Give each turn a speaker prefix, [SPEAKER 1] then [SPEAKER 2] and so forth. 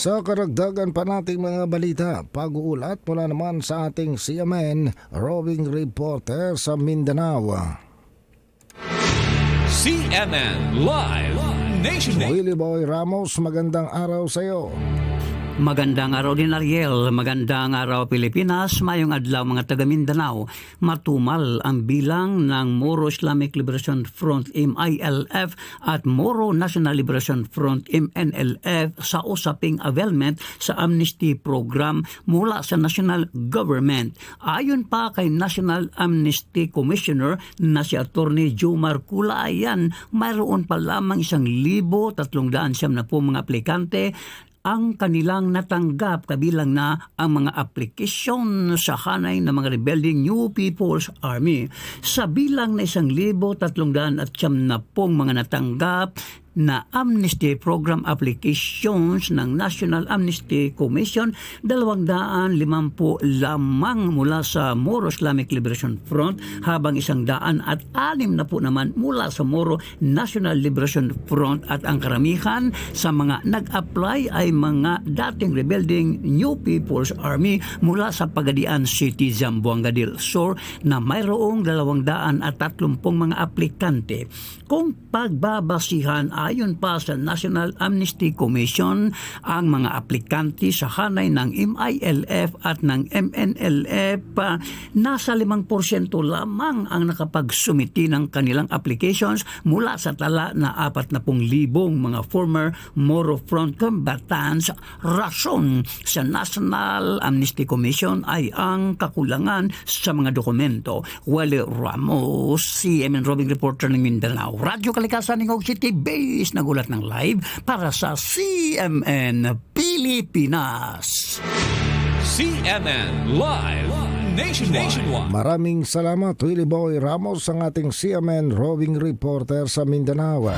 [SPEAKER 1] Sa karagdagan pa nating mga balita, pag-uulat mula naman sa ating CMN roving reporter sa Mindanao.
[SPEAKER 2] CNN Live Nation
[SPEAKER 1] Willie Boy Ramos, magandang araw sa iyo.
[SPEAKER 3] Magandang araw din Ariel, magandang araw Pilipinas, mayong adlaw mga taga Mindanao. Matumal ang bilang ng Moro Islamic Liberation Front MILF at Moro National Liberation Front MNLF sa usaping availment sa amnesty program mula sa national government. Ayon pa kay National Amnesty Commissioner na si Attorney Jomar Kulayan, mayroon pa lamang isang libo tatlong daan siyam na po mga aplikante ang kanilang natanggap kabilang na ang mga aplikasyon sa hanay ng mga rebelding New People's Army. Sa bilang na isang libo tatlong daan at siyam na pong mga natanggap na amnesty program applications ng National Amnesty Commission, dalawang daan limampu lamang mula sa Moro Islamic Liberation Front, habang isang daan at anim na po naman mula sa Moro National Liberation Front at ang karamihan sa mga nag-apply ay mga dating rebelding New People's Army mula sa Pagadian City, Zamboanga del Sur na mayroong dalawang daan at tatlumpong mga aplikante. Kung pagbabasihan ayon pa sa National Amnesty Commission, ang mga aplikante sa hanay ng MILF at ng MNLF nasa 5% lamang ang nakapagsumiti ng kanilang applications mula sa tala na 40,000 mga former Moro Front combatants. Rason sa National Amnesty Commission ay ang kakulangan sa mga dokumento. Wale Ramos, CMN Robing Reporter ng Mindanao. Radyo Kalikasan ng City Base nagulat ng live para sa CMN Pilipinas.
[SPEAKER 2] CNN Live Nation Nationwide
[SPEAKER 1] Maraming salamat Willie Boy Ramos ang ating CMN roving reporter sa Mindanao.